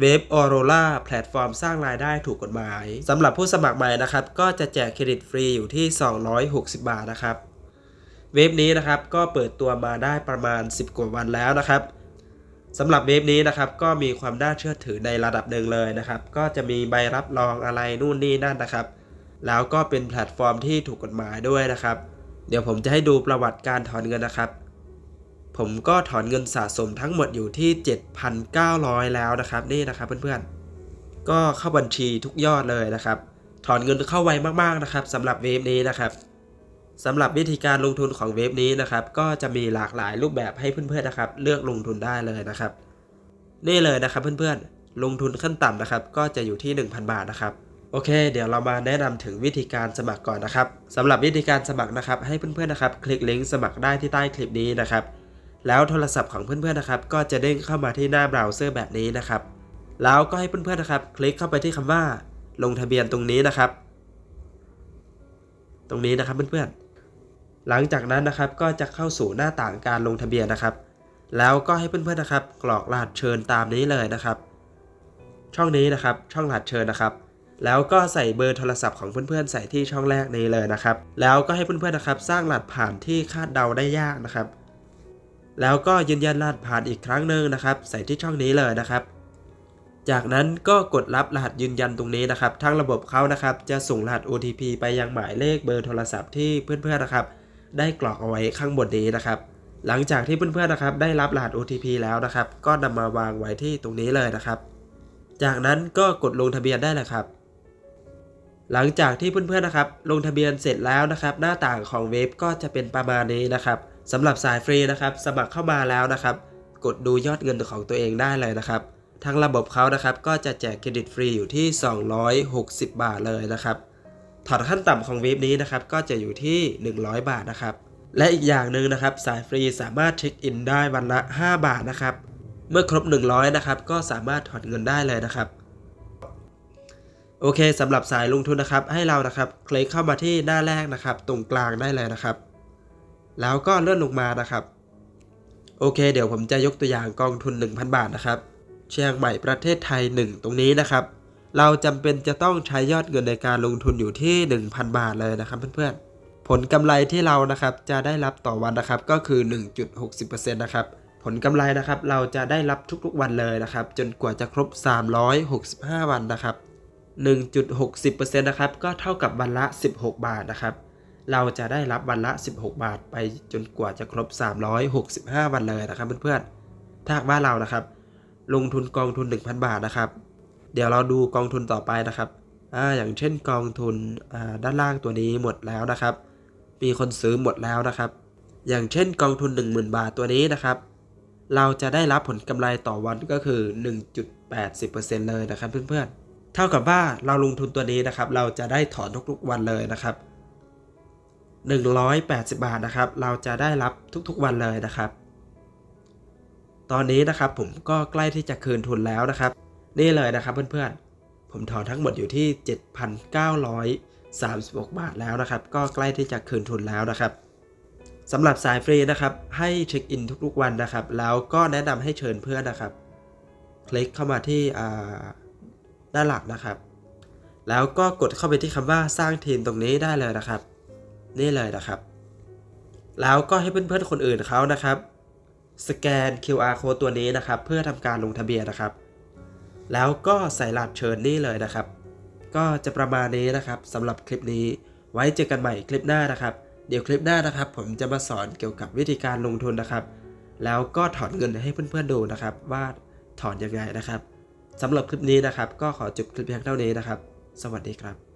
เว็บออโรล่าแพลตฟอร์มสร้างรายได้ถูกกฎหมายสำหรับผู้สมัครใหม่นะครับ ก็จะแจกเครดิตฟรีอยู่ที่ 260 บาทนะครับ เว็บนี้นะครับก็เปิดตัวมาได้ประมาณ 10 กว่าวันแล้วนะครับสำหรับเว็บนี้นะครับก็มีความน่าเชื่อถือในระดับหนึ่งเลยนะครับ ก็จะมีใบรับรองอะไรนู่นนี่นั่นนะครับ แล้วก็เป็นแพลตฟอร์มที่ถูกกฎหมายด้วยนะครับ เดี๋ยวผมจะให้ดูประวัติการถอนเงินนะครับ ผมก็ถอนเงินสะสมทั้งหมดอยู่ที่ 7,900 แล้วนะครับนี่นะครับเพื่อนๆ ก็เข้าบัญชีทุกยอดเลยนะครับ ถอนเงินเข้าไวมากๆนะครับสำหรับเว็บนี้นะครับสำหรับวิธีการลงทุนของเว็บนี้นะครับ ก็จะมีหลากหลายรูปแบบให้เพื่อนๆนะครับ เลือกลงทุนได้เลยนะครับ นี่เลยนะครับเพื่อนๆ ลงทุนขั้นต่ำนะครับ ก็จะอยู่ที่ 1,000 บาทนะครับ โอเค เดี๋ยวเรามาแนะนำถึงวิธีการสมัครก่อนนะครับสำหรับวิธีการสมัครนะครับ ให้เพื่อนๆนะครับ คลิกลิงก์สมัครได้ที่ใต้คลิปนี้นะครับ แล้วโทรศัพท์ของเพื่อนๆนะครับ ก็จะเด้งเข้ามาที่หน้าเบราว์เซอร์แบบนี้นะครับ แล้วก็ให้เพื่อนๆนะครับ คลิกเข้าไปที่คำว่า ลงทะเบียนตรงนี้นะครับ ตรงนี้นะครับเพื่อนๆ หลังจากนั้นนะครับก็จะเข้าสู่หน้าต่างการลงทะเบียนนะครับ แล้วก็ให้เพื่อนๆนะครับ กรอกรหัสเชิญตามนี้เลยนะครับ ช่องนี้นะครับ ช่องรหัสเชิญนะครับแล้วก็ใส่เบอร์โทรศัพท์ของเพื่อนๆ ใส่ที่ช่องแรกนี้เลยนะครับ แล้วก็ให้เพื่อนๆ นะครับ สร้างรหัสผ่านที่คาดเดาได้ยากนะครับ แล้วก็ยืนยันรหัสผ่านอีกครั้งหนึ่งนะครับ ใส่ที่ช่องนี้เลยนะครับ จากนั้นก็กดรับรหัสยืนยันตรงนี้นะครับ ทางระบบเขานะครับ จะส่งรหัส OTP ไปยังหมายเลขเบอร์โทรศัพท์ที่เพื่อนๆนะครับ ได้กรอกเอาไว้ข้างบนนี้นะครับ หลังจากที่เพื่อนๆนะครับ ได้รับรหัส OTP แล้วนะครับ ก็นำมาวางไว้ที่ตรงนี้เลยนะครับ จากนั้นก็กดลงทะเบียนได้เลยครับ หลังจากที่เพื่อนๆนะครับ ลงทะเบียนเสร็จแล้วนะครับ หน้าต่างของเว็บก็จะเป็นประมาณนี้นะครับสำหรับสายฟรีนะครับ สมัครเข้ามาแล้วนะครับ กดดูยอดเงินของตัวเองได้เลยนะครับ ทางระบบเขานะครับ ก็จะแจกเครดิตฟรีอยู่ที่ 260 บาทเลยนะครับถอนขั้นต่ำของเว็บนี้นะครับ ก็จะอยู่ที่ 100 บาทนะครับ และอีกอย่างหนึ่งนะครับ สายฟรีสามารถเช็คอินได้วันละ 5 บาทนะครับ เมื่อครบ 100 นะครับ ก็สามารถถอนเงินได้เลยนะครับ โอเคสำหรับสายลงทุนนะครับ ให้เรานะครับ คลิกเข้ามาที่หน้าแรกนะครับ ตรงกลางได้เลยนะครับ แล้วก็เลื่อนลงมานะครับ โอเค เดี๋ยวผมจะยกตัวอย่างกองทุน 1,000 บาทนะครับเชียงใหม่ประเทศไทย 1 ตรงนี้นะครับ เราจำเป็นจะต้องใช้ยอดเงินในการลงทุนอยู่ที่ 1,000 บาทเลยนะครับเพื่อนๆ ผลกำไรที่เรานะครับจะได้รับต่อวันนะครับก็คือ 1.60%นะครับผลกำไรนะครับเราจะได้รับทุกๆวันเลยนะครับ จนกว่าจะครบ 365 วันนะครับ 1.60%นะครับก็เท่ากับวันละ 16 บาทนะครับ เราจะได้รับวันละ 16 บาทไปจนกว่าจะครบ 365 วันเลยนะครับเพื่อนๆถ้าหากว่าเรานะครับ ลงทุนกองทุน 1,000 บาทนะครับ เดี๋ยวเราดูกองทุนต่อไปนะครับอ่าอย่างเช่นกองทุนอ่าด้านล่างตัวนี้หมดแล้วนะครับ มีคนซื้อหมดแล้วนะครับ อย่างเช่นกองทุน 10,000 บาทตัวนี้นะครับ เราจะได้รับผลกำไรต่อวันก็คือ 1.80%เลยนะครับเพื่อนๆ เท่ากับว่าเราลงทุนตัวนี้นะครับ เราจะได้ถอนทุกๆวันเลยนะครับ 180 บาทนะครับ เราจะได้รับทุกๆวันเลยนะครับ ตอนนี้นะครับผมก็ใกล้ที่จะคืนทุนแล้วนะครับ นี่เลยนะครับเพื่อนๆ ผมถอนทั้งหมดอยู่ที่ 7,936 บาทแล้วนะครับ ก็ใกล้ที่จะคืนทุนแล้วนะครับสำหรับสายฟรีนะครับ ให้เช็คอินทุกๆวันนะครับ แล้วก็แนะนำให้เชิญเพื่อนนะครับ คลิกเข้ามาที่อ่า ด้านหลักนะครับ แล้วก็กดเข้าไปที่คำว่าสร้างทีมตรงนี้ได้เลยนะครับ นี่เลยนะครับ แล้วก็ให้เพื่อนๆคนอื่นเขานะครับ สแกน QR code ตัวนี้นะครับ เพื่อทำการลงทะเบียนนะครับ แล้วก็ใส่รหัสเชิญนี่เลยนะครับ ก็จะประมาณนี้นะครับสำหรับคลิปนี้ ไว้เจอกันใหม่คลิปหน้านะครับ เดี๋ยวคลิปหน้านะครับ ผมจะมาสอนเกี่ยวกับวิธีการลงทุนนะครับแล้วก็ถอนเงินให้เพื่อนๆดูนะครับ ว่าถอนยังไงนะครับ สำหรับคลิปนี้นะครับ ก็ขอจบคลิปเพียงเท่านี้นะครับ สวัสดีครับ